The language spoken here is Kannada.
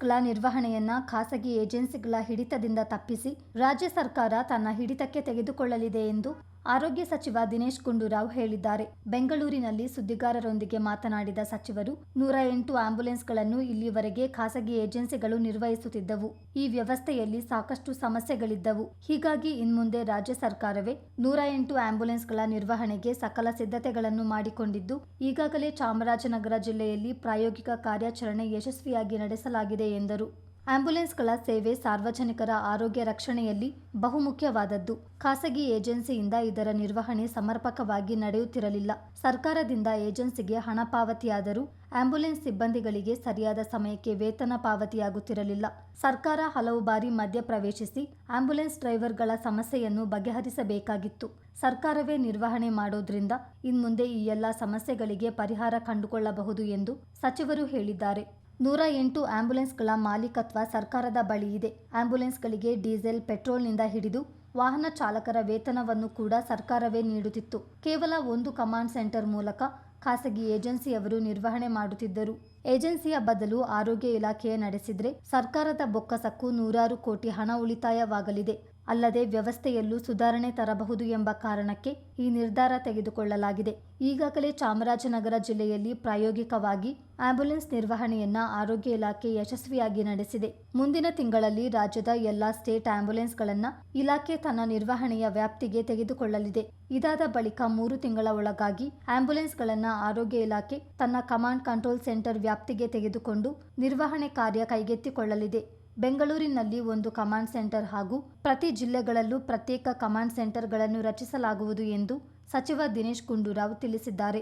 ಆಂಬ್ಯುಲೆನ್ಸ್ಗಳ ನಿರ್ವಹಣೆಯನ್ನ ಖಾಸಗಿ ಏಜೆನ್ಸಿಗಳ ಹಿಡಿತದಿಂದ ತಪ್ಪಿಸಿ ರಾಜ್ಯ ಸರ್ಕಾರ ತನ್ನ ಹಿಡಿತಕ್ಕೆ ತೆಗೆದುಕೊಳ್ಳಲಿದೆ ಎಂದು ಆರೋಗ್ಯ ಸಚಿವ ದಿನೇಶ್ ಗುಂಡೂರಾವ್ ಹೇಳಿದ್ದಾರೆ. ಬೆಂಗಳೂರಿನಲ್ಲಿ ಸುದ್ದಿಗಾರರೊಂದಿಗೆ ಮಾತನಾಡಿದ ಸಚಿವರು, ನೂರ ಎಂಟು ಆಂಬ್ಯುಲೆನ್ಸ್ಗಳನ್ನು ಇಲ್ಲಿವರೆಗೆ ಖಾಸಗಿ ಏಜೆನ್ಸಿಗಳು ನಿರ್ವಹಿಸುತ್ತಿದ್ದವು. ಈ ವ್ಯವಸ್ಥೆಯಲ್ಲಿ ಸಾಕಷ್ಟು ಸಮಸ್ಯೆಗಳಿದ್ದವು. ಹೀಗಾಗಿ ಇನ್ಮುಂದೆ ರಾಜ್ಯ ಸರ್ಕಾರವೇ ನೂರ ಎಂಟು ಆಂಬ್ಯುಲೆನ್ಸ್ಗಳ ನಿರ್ವಹಣೆಗೆ ಸಕಲ ಸಿದ್ಧತೆಗಳನ್ನು ಮಾಡಿಕೊಂಡಿದ್ದು, ಈಗಾಗಲೇ ಚಾಮರಾಜನಗರ ಜಿಲ್ಲೆಯಲ್ಲಿ ಪ್ರಾಯೋಗಿಕ ಕಾರ್ಯಾಚರಣೆ ಯಶಸ್ವಿಯಾಗಿ ನಡೆಸಲಾಗಿದೆ ಎಂದರು. ಆಂಬ್ಯುಲೆನ್ಸ್ಗಳ ಸೇವೆ ಸಾರ್ವಜನಿಕರ ಆರೋಗ್ಯ ರಕ್ಷಣೆಯಲ್ಲಿ ಬಹುಮುಖ್ಯವಾದದ್ದು. ಖಾಸಗಿ ಏಜೆನ್ಸಿಯಿಂದ ಇದರ ನಿರ್ವಹಣೆ ಸಮರ್ಪಕವಾಗಿ ನಡೆಯುತ್ತಿರಲಿಲ್ಲ. ಸರ್ಕಾರದಿಂದ ಏಜೆನ್ಸಿಗೆ ಹಣ ಪಾವತಿಯಾದರೂ ಆಂಬ್ಯುಲೆನ್ಸ್ ಸಿಬ್ಬಂದಿಗಳಿಗೆ ಸರಿಯಾದ ಸಮಯಕ್ಕೆ ವೇತನ ಪಾವತಿಯಾಗುತ್ತಿರಲಿಲ್ಲ. ಸರ್ಕಾರ ಹಲವು ಬಾರಿ ಮಧ್ಯ ಪ್ರವೇಶಿಸಿ ಆಂಬ್ಯುಲೆನ್ಸ್ ಡ್ರೈವರ್ಗಳ ಸಮಸ್ಯೆಯನ್ನು ಬಗೆಹರಿಸಬೇಕಾಗಿತ್ತು. ಸರ್ಕಾರವೇ ನಿರ್ವಹಣೆ ಮಾಡೋದ್ರಿಂದ ಇನ್ಮುಂದೆ ಈ ಎಲ್ಲ ಸಮಸ್ಯೆಗಳಿಗೆ ಪರಿಹಾರ ಕಂಡುಕೊಳ್ಳಬಹುದು ಎಂದು ಸಚಿವರು ಹೇಳಿದ್ದಾರೆ. ನೂರ ಎಂಟು ಆಂಬ್ಯುಲೆನ್ಸ್ಗಳ ಮಾಲೀಕತ್ವ ಸರ್ಕಾರದ ಬಳಿ ಇದೆ. ಆಂಬ್ಯುಲೆನ್ಸ್ಗಳಿಗೆ ಡೀಸೆಲ್, ಪೆಟ್ರೋಲ್ನಿಂದ ಹಿಡಿದು ವಾಹನ ಚಾಲಕರ ವೇತನವನ್ನು ಕೂಡ ಸರ್ಕಾರವೇ ನೀಡುತ್ತಿತ್ತು. ಕೇವಲ ಒಂದು ಕಮಾಂಡ್ ಸೆಂಟರ್ ಮೂಲಕ ಖಾಸಗಿ ಏಜೆನ್ಸಿಯವರು ನಿರ್ವಹಣೆ ಮಾಡುತ್ತಿದ್ದರು. ಏಜೆನ್ಸಿಯ ಬದಲು ಆರೋಗ್ಯ ಇಲಾಖೆಯೇ ನಡೆಸಿದ್ರೆ ಸರ್ಕಾರದ ಬೊಕ್ಕಸಕ್ಕೂ ನೂರಾರು ಕೋಟಿ ಹಣ ಉಳಿತಾಯವಾಗಲಿದೆ. ಅಲ್ಲದೆ ವ್ಯವಸ್ಥೆಯಲ್ಲೂ ಸುಧಾರಣೆ ತರಬಹುದು ಎಂಬ ಕಾರಣಕ್ಕೆ ಈ ನಿರ್ಧಾರ ತೆಗೆದುಕೊಳ್ಳಲಾಗಿದೆ. ಈಗಾಗಲೇ ಚಾಮರಾಜನಗರ ಜಿಲ್ಲೆಯಲ್ಲಿ ಪ್ರಾಯೋಗಿಕವಾಗಿ ಆಂಬ್ಯುಲೆನ್ಸ್ ನಿರ್ವಹಣೆಯನ್ನ ಆರೋಗ್ಯ ಇಲಾಖೆ ಯಶಸ್ವಿಯಾಗಿ ನಡೆಸಿದೆ. ಮುಂದಿನ ತಿಂಗಳಲ್ಲಿ ರಾಜ್ಯದ ಎಲ್ಲಾ ಸ್ಟೇಟ್ ಆಂಬ್ಯುಲೆನ್ಸ್ಗಳನ್ನ ಇಲಾಖೆ ತನ್ನ ನಿರ್ವಹಣೆಯ ವ್ಯಾಪ್ತಿಗೆ ತೆಗೆದುಕೊಳ್ಳಲಿದೆ. ಇದಾದ ಬಳಿಕ ಮೂರು ತಿಂಗಳ ಒಳಗಾಗಿ ಆಂಬ್ಯುಲೆನ್ಸ್ಗಳನ್ನ ಆರೋಗ್ಯ ಇಲಾಖೆ ತನ್ನ ಕಮಾಂಡ್ ಕಂಟ್ರೋಲ್ ಸೆಂಟರ್ ವ್ಯಾಪ್ತಿಗೆ ತೆಗೆದುಕೊಂಡು ನಿರ್ವಹಣೆ ಕಾರ್ಯ ಕೈಗೆತ್ತಿಕೊಳ್ಳಲಿದೆ. ಬೆಂಗಳೂರಿನಲ್ಲಿ ಒಂದು ಕಮಾಂಡ್ ಸೆಂಟರ್ ಹಾಗೂ ಪ್ರತಿ ಜಿಲ್ಲೆಗಳಲ್ಲೂ ಪ್ರತ್ಯೇಕ ಕಮಾಂಡ್ ಸೆಂಟರ್ಗಳನ್ನು ರಚಿಸಲಾಗುವುದು ಎಂದು ಸಚಿವ ದಿನೇಶ್ ಗುಂಡೂರಾವ್ ತಿಳಿಸಿದ್ದಾರೆ.